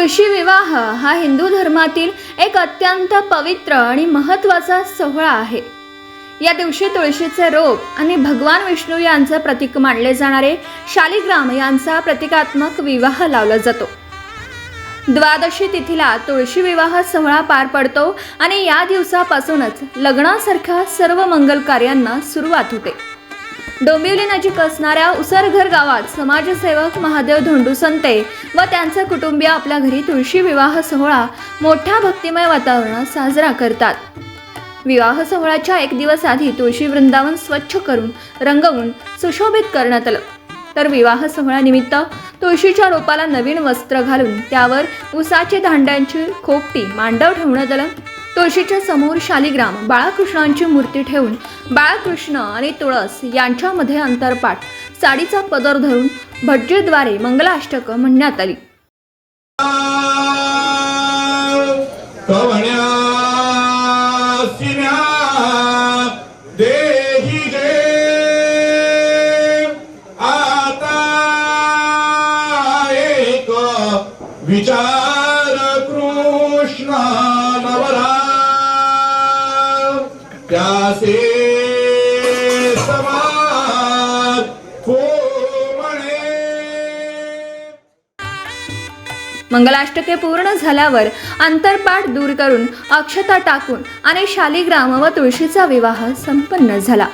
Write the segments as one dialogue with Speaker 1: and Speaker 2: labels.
Speaker 1: तुळशी विवाह हा हिंदू धर्मातील एक अत्यंत पवित्र आणि महत्त्वाचा सोहळा आहे. या दिवशी तुळशीचे रोप आणि भगवान विष्णू यांचं प्रतीक मानले जाणारे शालिग्राम यांचा प्रतिकात्मक विवाह लावला जातो. द्वादशी तिथीला तुळशी विवाह सोहळा पार पडतो आणि या दिवसापासूनच लग्नासारख्या सर्व मंगल कार्यांना सुरुवात होते. डोंबिवली नजीक असणाऱ्या उसरघर गावात समाजसेवक महादेव धोंडू संते व त्यांचे कुटुंबीय आपल्या घरी तुळशी विवाह सोहळा मोठ्या भक्तिमय वातावरणात साजरा करतात. विवाह सोहळ्याच्या एक दिवस आधी तुळशी वृंदावन स्वच्छ करून रंगवून सुशोभित करण्यात आलं. तर विवाह सोहळ्यानिमित्त तुळशीच्या रोपाला नवीन वस्त्र घालून त्यावर उसाचे दांड्यांची खोपटी मांडव ठेवण्यात आलं. तुळशीच्या समोर शालिग्राम बाळकृष्णांची मूर्ती ठेवून बाळकृष्ण आणि तुळस यांच्यामध्ये अंतरपाठ. साडीचा पदर धरून भटजीद्वारे मंगलाष्टक म्हणण्यात आली.
Speaker 2: विचार कृष्ण नवरा त्यासे समाज हो
Speaker 1: मंगलाष्टके पूर्ण झाल्यावर अंतरपाठ दूर करून अक्षता टाकून आणि शालिग्राम व तुळशीचा विवाह संपन्न झाला.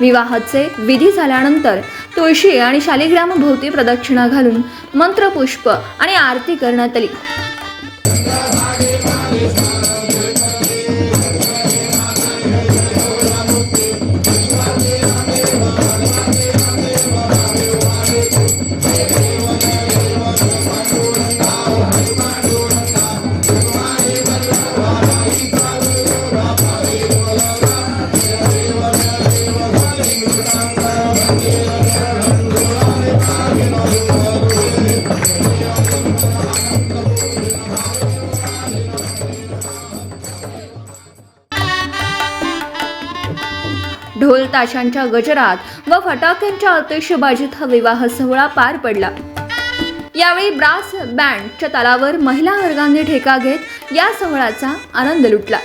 Speaker 1: विवाहाचे विधी झाल्यानंतर तुळशी आणि शालिग्राम भोवती प्रदक्षिणा घालून मंत्रपुष्प आणि आरती करण्यात आली. ढोल ताशांच्या गजरात व फटाक्यांच्या आतिषबाजीत हा विवाह सोहळा पार पडला. यावेळी ब्रास बँडच्या तालावर महिला वर्गाने ठेका घेत या सोहळ्याचा आनंद लुटला.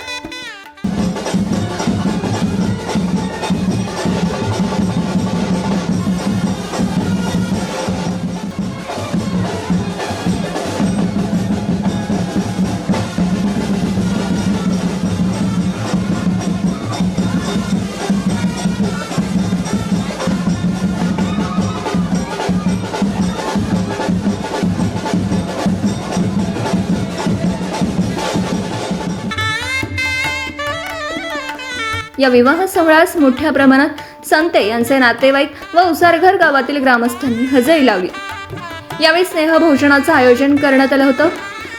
Speaker 1: या विवाह सोहळ्यास मोठ्या प्रमाणात संते यांचे नातेवाईक व उसारघर गावातील ग्रामस्थांनी हजेरी लावली. यावेळी स्नेहभोजनाचं आयोजन करण्यात आलं होतं.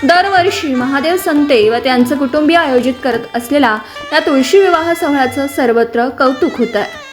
Speaker 1: दरवर्षी महादेव संते व त्यांचं कुटुंबीय आयोजित करत असलेला या तुळशी विवाह सोहळ्याचं सर्वत्र कौतुक होतं आहे